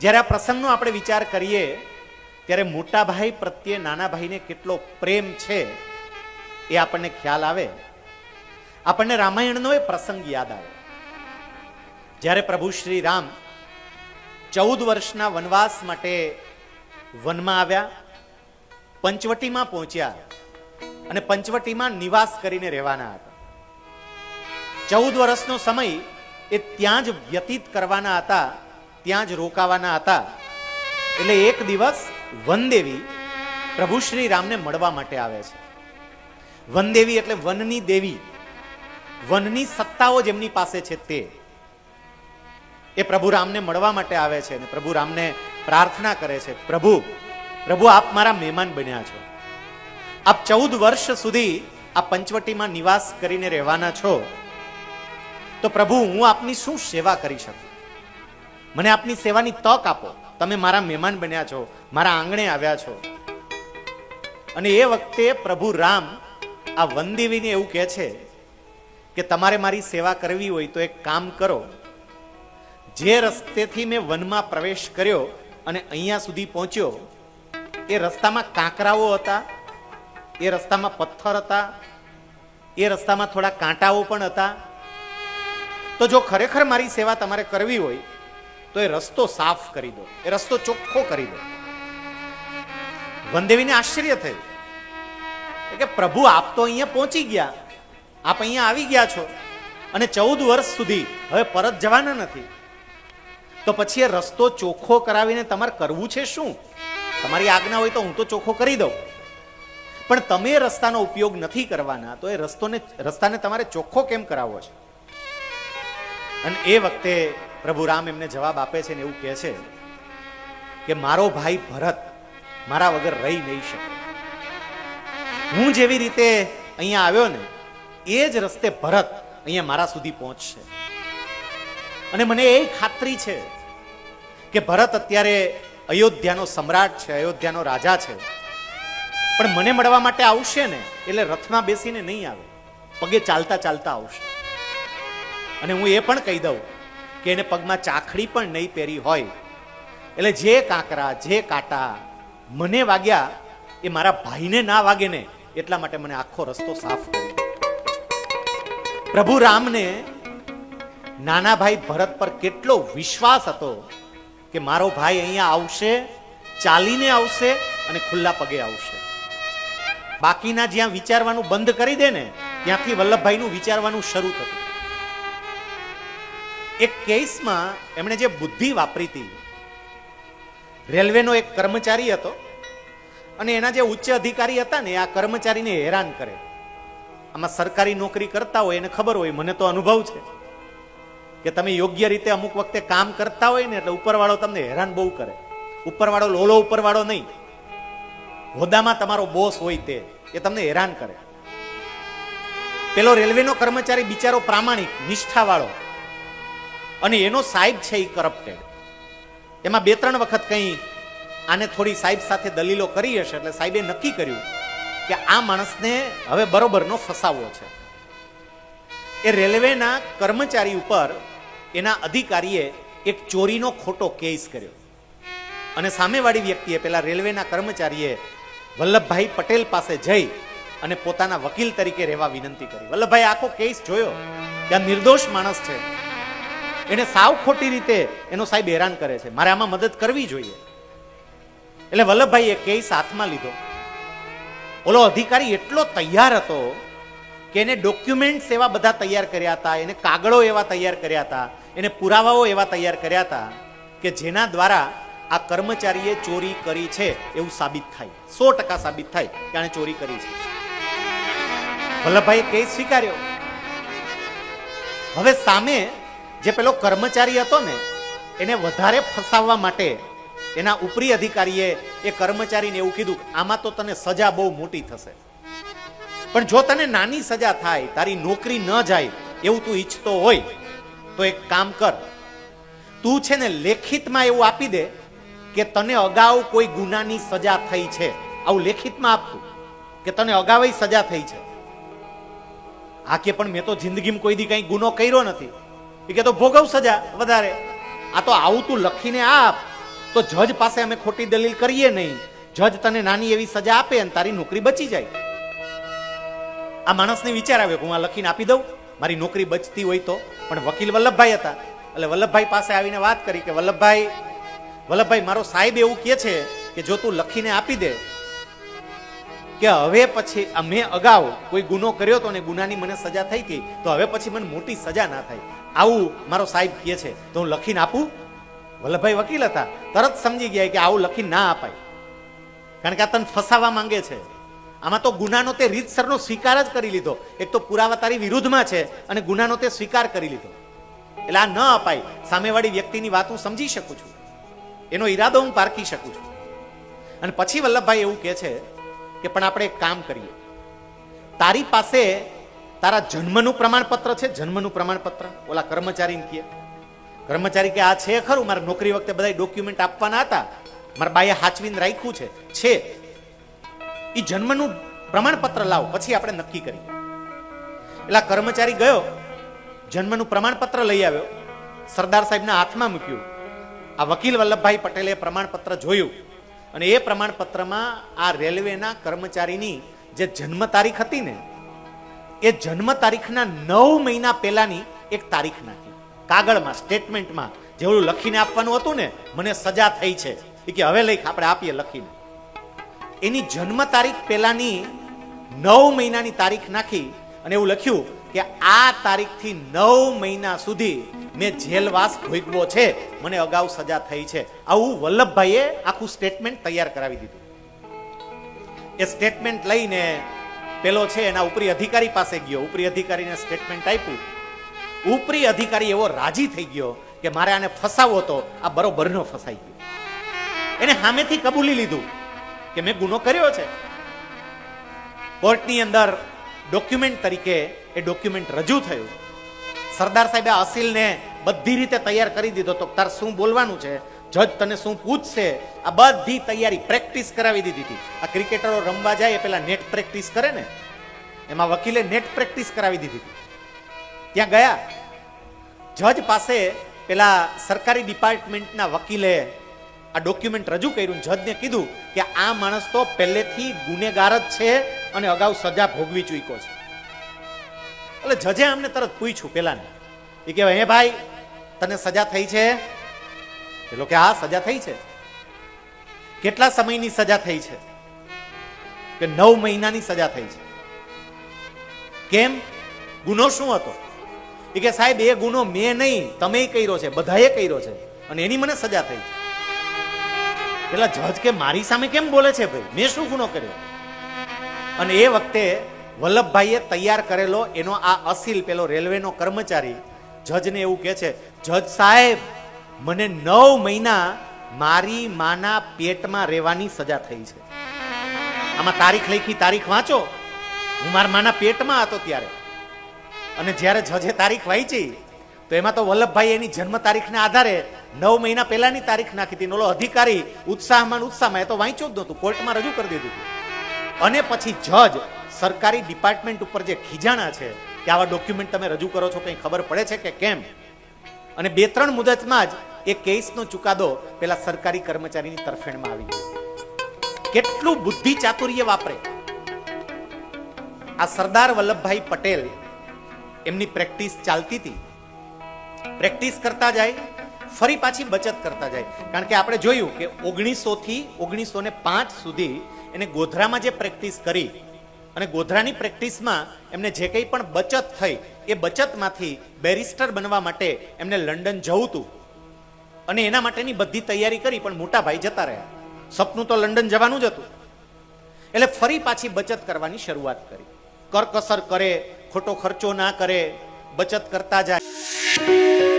જ્યારે આ પ્રસંગનો આપણે વિચાર કરીએ, ત્યારે મોટા ભાઈ પ્રત્યે નાના ભાઈને કેટલો પ્રેમ છે એ આપણને ખ્યાલ આવે. આપણને રામાયણનો એ પ્રસંગ યાદ આવે. જ્યારે પ્રભુ શ્રી રામ ચૌદ વર્ષના વનવાસ માટે વનમાં આવ્યા, પંચવટીમાં પહોંચ્યા અને પંચવટીમાં નિવાસ કરીને રહેવાના હતા. ચૌદ વર્ષનો સમય એ ત્યાં જ વ્યતીત કરવાના હતા ત્યાં જ રોકાવાના હતા. એટલે એક દિવસ વનદેવી પ્રભુ શ્રી રામને મળવા માટે આવે છે. વનદેવી એટલે વનની દેવી. વનની સત્તાઓ જેમની પાસે છે તે. એ પ્રભુ રામને મળવા માટે આવે છે અને પ્રભુ રામને પ્રાર્થના કરે છે, પ્રભુ પ્રભુ આપ મારા મહેમાન બન્યા છો. આપ ચૌદ વર્ષ સુધી આ પંચવટીમાં નિવાસ કરીને રહેવાના છો. તો પ્રભુ, હું આપની શું સેવા કરી શકું? મને આપની સેવાની તક આપો. તમે મારા મહેમાન બન્યા છો, મારા આંગણે આવ્યા છો. અને એ વખતે પ્રભુ રામ આ વનદેવીને એવું કહે છે કે તમારે મારી સેવા કરવી હોય તો એક કામ કરો. જે રસ્તેથી મેં વનમાં પ્રવેશ કર્યો અને અહીંયા સુધી પહોંચ્યો, એ રસ્તામાં કાંકરાઓ હતા, એ રસ્તામાં પથ્થર હતા, એ રસ્તામાં થોડા કાંટાઓ પણ હતા. તો જો ખરેખર મારી સેવા તમારે કરવી હોય તો એ રસ્તો સાફ કરી દો. એ રસ્તો ચોખ્ખો કરી દો. વનદેવીને આશ્ચર્ય થયું. કે પ્રભુ, આપ તો અહીંયા પહોંચી ગયા. આપ અહીંયા આવી ગયા છો. અને ચૌદ વર્ષ સુધી હવે પરત જવાના નથી. તો પછી એ રસ્તો ચોખ્ખો કરાવીને તમારે કરવું છે શું? તમારી આજ્ઞા હોય તો હું તો ચોખ્ખો કરી દઉં. પણ તમે રસ્તાનો ઉપયોગ નથી કરવાના, તો એ રસ્તોને, રસ્તાને તમારે ચોખ્ખો કેમ કરાવવો છે? અને એ વખતે પ્રભુ રામ એમને જવાબ આપે છે ને એવું કહે છે કે મારો ભાઈ ભરત મારા વગર રહી નહીં શકે. હું જેવી રીતે અહીંયા આવ્યો ને, એ જ રસ્તે ભરત અહીંયા મારા સુધી પહોંચશે. અને મને એ ખાતરી છે કે ભરત અત્યારે અયોધ્યાનો સમ્રાટ છે, અયોધ્યાનો રાજા છે. પણ મને મળવા માટે આવશે ને, એટલે રથમાં બેસીને નહીં આવે. પગે ચાલતા ચાલતા આવશે. અને હું એ પણ કહી દઉં કે એને પગમાં ચાખડી પણ નહીં પહેરી હોય. એટલે જે કાંકરા, જે કાંટા મને વાગ્યા એ મારા ભાઈને ના વાગે ને એટલા માટે મને આખો રસ્તો સાફ કર્યો. પ્રભુ રામને નાના ભાઈ ભરત પર કેટલો વિશ્વાસ હતો કે મારો ભાઈ અહીંયા આવશે, ચાલીને આવશે અને ખુલ્લા પગે આવશે. બાકીના જ્યાં વિચારવાનું બંધ કરી દે ને, ત્યાંથી વલ્લભભાઈનું વિચારવાનું શરૂ થતું. એક કેસમાં એમણે જે બુદ્ધિ વાપરી હતી રેલવેનો એક કર્મચારી હતો અને એના જે ઉચ્ચ અધિકારી હતા ને, આ કર્મચારીને હેરાન કરે. આમાં સરકારી નોકરી કરતા હોય એને ખબર હોય, મને તો અનુભવ છે કે તમે યોગ્ય રીતે અમુક વખતે કામ કરતા હોય ને, એટલે ઉપરવાળો તમને હેરાન બહુ કરે. ઉપરવાળો લોલો, ઉપરવાળો નહીં. હોદ્દામાં તમારો બોસ હોય તે, એ તમને હેરાન કરે. પેલો રેલવેનો કર્મચારી બિચારો પ્રામાણિક, નિષ્ઠાવાળો. અને એનો સાહેબ છે એ કરપ્ટેડ એમાં બે ત્રણ વખત કંઈ આને થોડી સાહેબ સાથે દલીલો કરી હશે એટલે સાહેબે નક્કી કર્યું કે આ માણસને હવે બરોબરનો ફસાવો છે. એ રેલવેના કર્મચારી ઉપર એના અધિકારીએ એક ચોરીનો ખોટો કેસ કર્યો. અને સામેવાળી વ્યક્તિએ પેલા રેલવેના કર્મચારીએ વલ્લભભાઈ પટેલ પાસે જઈ અને પોતાના વકીલ તરીકે રહેવા વિનંતી કરી. વલ્લભભાઈ, આખો કેસ જોયો? કે આ નિર્દોષ માણસ છે. એને સાવ ખોટી રીતે એનો સાહેબ હેરાન કરે છે. મારે આમાં મદદ કરવી જોઈએ. એટલે વલ્લભભાઈએ કેસ હાથમાં લીધો. ઓલો અધિકારી એટલો તૈયાર હતો કે એને ડોક્યુમેન્ટ્સ એવા બધા તૈયાર કર્યા હતા, એને કાગળો એવા તૈયાર કર્યા હતા, એને પુરાવાઓ એવા તૈયાર કર્યા હતા કે જેના દ્વારા આ કર્મચારીએ ચોરી કરી છે એવું સાબિત થાય. સો ટકા સાબિત થાય કે આણે ચોરી કરી છે. વલ્લભભાઈએ કેસ સ્વીકાર્યો. હવે સામે જે પેલો કર્મચારી હતો ને, એને વધારે ફસાવવા માટે એના ઉપરી અધિકારીએ એ કર્મચારીને એવું કીધું આમાં તો તને સજા બહુ મોટી થશે. પણ જો તને નાની સજા થાય, તારી નોકરી ન જાય, એવું તું ઈચ્છતો હોય, તો એક કામ કર. તું છે ને લેખિતમાં એવું આપી દે કે તને અગાઉ કોઈ ગુનાની સજા થઈ છે. આવું લેખિતમાં આપતું કે તને અગાઉ સજા થઈ છે. આ કે, પણ મેં તો જિંદગીમાં કોઈ દી કઈ ગુનો કર્યો નથી. કે તો ભોગવ સજા વધારે. આ તો આવું તું લખીને આપ. તો જજ પાસે અમે ખોટી દલીલ કરીએ નહીં. જજ તને નાની એવી સજા આપે અને તારી નોકરી બચી જાય. આ માણસને વિચાર આવ્યો કે હું આ લખીને આપી દઉં. મારી નોકરી બચતી હોય તો. પણ વકીલ વલ્લભભાઈ હતા. એટલે વલ્લભભાઈ પાસે આવીને વાત કરી કે વલ્લભભાઈ વલ્લભભાઈ મારો સાહેબ એવું કહે છે કે જો તું લખીને આપી દે કે હવે પછી મેં અગાઉ કોઈ ગુનો કર્યો હતો ને ગુનાની મને સજા થઈ હતી, તો હવે પછી મને મોટી સજા ના થાય. આવું મારો સાહેબ કહે છે. તો હું લખીને આપું. વલ્લભભાઈ વકીલ હતા. તરત સમજી ગયા કે આવું લખીને ના અપાય. કારણ કે આ તને ફસાવા માંગે છે. આમાં તો ગુનાનો તે રીતસરનો સ્વીકાર જ કરી લીધો. એક તો પુરાવા તારી વિરુદ્ધમાં છે અને ગુનાનો તે સ્વીકાર કરી લીધો. એટલે આ ન અપાય. સામેવાળી વ્યક્તિની વાત હું સમજી શકું છું. એનો ઈરાદો હું પારખી શકું છું. અને પછી વલ્લભભાઈ એવું કહે છે કે પણ આપણે એક કામ કરીએ. તારી પાસે તારા જન્મનું પ્રમાણપત્ર છે? જન્મનું પ્રમાણપત્ર? ઓલા કર્મચારીને કહે. કર્મચારી કે આ છે ખરું? મારે નોકરી વખતે બધા ડોક્યુમેન્ટ આપવાના હતા. મારા બાએ હાચવીને રાખ્યું છે. છે. એ જન્મનું પ્રમાણપત્ર લાવો, પછી આપણે નક્કી કરીએ. એટલે કર્મચારી ગયો, જન્મનું પ્રમાણપત્ર લઈ આવ્યો. સરદાર સાહેબના હાથમાં મૂક્યું. આ વકીલ વલ્લભભાઈ પટેલે પ્રમાણપત્ર જોયું. અને એ પ્રમાણપત્રમાં આ રેલવેના કર્મચારીની જે જન્મ તારીખ હતી ને, એ જન્મ તારીખના નવ મહિના પહેલાની એક તારીખ નાખી. કાગળમાં સ્ટેટમેન્ટમાં જેવડું લખીને આપવાનું હતું ને, મને સજા થઈ છે. કે હવે લઈ આપણે આપીએ લખીને. એની જન્મ તારીખ પહેલાની નવ મહિનાની તારીખ નાખી અને એવું લખ્યું કે આ તારીખથી નવ મહિના સુધી મેં જેલવાસ ભોગવો છે. મને અગાઉ સજા થઈ છે. આવું વલ્લભભાઈએ આખું સ્ટેટમેન્ટ તૈયાર કરાવી દીધું. એ સ્ટેટમેન્ટ લઈને પેલો છે એના ઉપરી અધિકારી પાસે ગયો. ઉપરી અધિકારીને સ્ટેટમેન્ટ આપ્યું. ઉપરી અધિકારી એવો રાજી થઈ ગયો કે મારે આને ફસાવો તો આ બરોબરનો ફસાઈ ગયો. એને સામેથી કબૂલી લીધું કે મેં ગુનો કર્યો છે. કોર્ટની અંદર ડોક્યુમેન્ટ તરીકે એ ડોક્યુમેન્ટ રજૂ થયું. સરદાર સાહેબે અસીલને બધી રીતે તૈયાર કરી દીધો તો તાર શું બોલવાનું છે? જજ તને શું પૂછશે? આ બધી તૈયારી પ્રેક્ટિસ કરાવી દીધી હતી. આ ક્રિકેટરો રમવા જાય એ પેલા નેટ પ્રેક્ટિસ કરે ને? એમાં વકીલે નેટ પ્રેક્ટિસ કરાવી દીધી હતી. ત્યાં ગયા. જજ પાસે પેલા સરકારી ડિપાર્ટમેન્ટના વકીલે આ ડોક્યુમેન્ટ રજૂ કર્યું જજને કીધું કે આ માણસ તો પહેલેથી ગુનેગાર જ છે અને અગાઉ સજા ભોગવી ચૂક્યો છે. એટલે જજે અમને તરત પૂછ્યું પેલાને. એ કહેવાય, હે ભાઈ, તને સજા થઈ છે? પેલો કે, હા, સજા થઈ છે. કેટલા સમયની સજા થઈ છે? કે નવ મહિનાની સજા થઈ છે. કેમ? ગુનો શું હતો? એ કે, સાહેબ, એ ગુનો મેં નહીં, તમે કર્યો છે, બધાએ કર્યો છે, અને એની મને સજા થઈ છે. પેલા જજ કે, મારી સામે કેમ બોલે છે ભાઈ? મેં શું ગુનો કર્યો? અને એ વખતે વલ્લભભાઈએ તૈયાર કરેલો એનો આ અસીલ પેલો રેલવેનો કર્મચારી જજને એવું કહે છે, જજ સાહેબ, મને નવ મહિના મારી માના પેટમાં રહેવાની સજા થઈ છે. આમાં તારીખ લખી, તારીખ વાંચો. હું મારા માના પેટમાં હતો ત્યારે. અને જ્યારે જજે તારીખ વાંચી, તો એમાં તો વલ્લભભાઈ એની જન્મ તારીખના આધારે નવ મહિના પહેલાની તારીખ નાખી હતી. ઓલો અધિકારી ઉત્સાહમાં ઉત્સાહમાં, એ તો વાંચ્યું જ નહોતું, કોર્ટમાં રજૂ કરી દીધું અને પછી જજ સરકારી ડિપાર્ટમેન્ટ ઉપર જે ખીજાણા છે, કે આવા ડોક્યુમેન્ટ તમે રજૂ કરો છો, કંઈ ખબર પડે છે કે કેમ? અને બે ત્રણ મુદતમાં જ એ કેસનો ચુકાદો પેલા સરકારી કર્મચારીની તરફેણમાં આવી ગયો. કેટલું બુદ્ધિ ચાતુર્ય વાપરે. આ સરદાર વલ્લભભાઈ પટેલ એમની પ્રેક્ટિસ ચાલતી હતી. પ્રેક્ટિસ કરતા જાય, ફરી પાછી બચત કરતા જાય. કારણ કે આપણે જોયું કે ઓગણીસો થી ઓગણીસો ને પાંચ સુધી એને ગોધરામાં જે પ્રેક્ટિસ કરી અને ગોધરાની પ્રેક્ટિસમાં એમને જે કંઈ પણ બચત થઈ, એ બચતમાંથી બેરિસ્ટર બનવા માટે એમને લંડન જવું હતું અને એના માટેની બધી તૈયારી કરી, પણ મોટા ભાઈ જતા રહ્યા. સપનું તો લંડન જવાનું જ હતું. એટલે ફરી પાછી બચત કરવાની શરૂઆત કરી. કરકસર કરે, ખોટો ખર્ચો ના કરે, બચત કરતા જાય.